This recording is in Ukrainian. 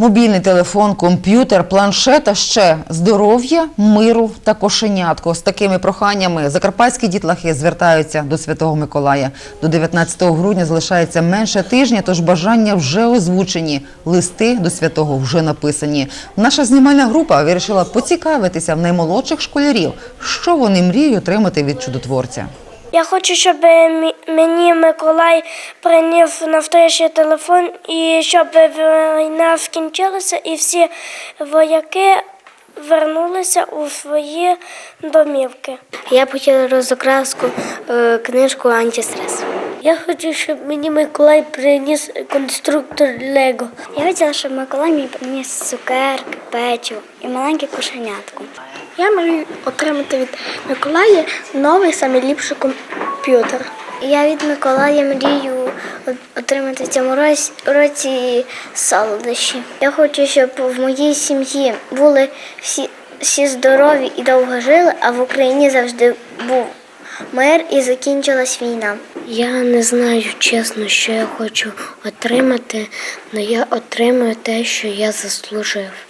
Мобільний телефон, комп'ютер, планшет, а ще здоров'я, миру та кошенятко. З такими проханнями закарпатські дітлахи звертаються до Святого Миколая. До 19 грудня залишається менше тижня, тож бажання вже озвучені. Листи до святого вже написані. Наша знімальна група вирішила поцікавитися в наймолодших школярів, що вони мріють отримати від чудотворця. Я хочу, щоб мені Миколай приніс настоящий телефон і щоб війна скінчилася і всі вояки вернулися у свої домівки. Я б хотіла розокраску е, книжку антистрес. Я хочу, щоб мені Миколай приніс конструктор Лего. Я хотіла, щоб Миколай мені приніс цукерки, печиво і маленьке кошенятко. Я мрію отримати від Миколая новий найліпший комп'ютер. Я від Миколая мрію отримати в цьому році, році солодощі. Я хочу, щоб в моїй сім'ї були всі, всі здорові і довго жили, а в Україні завжди був мир і закінчилась війна. Я не знаю чесно, що я хочу отримати, але я отримую те, що я заслужив.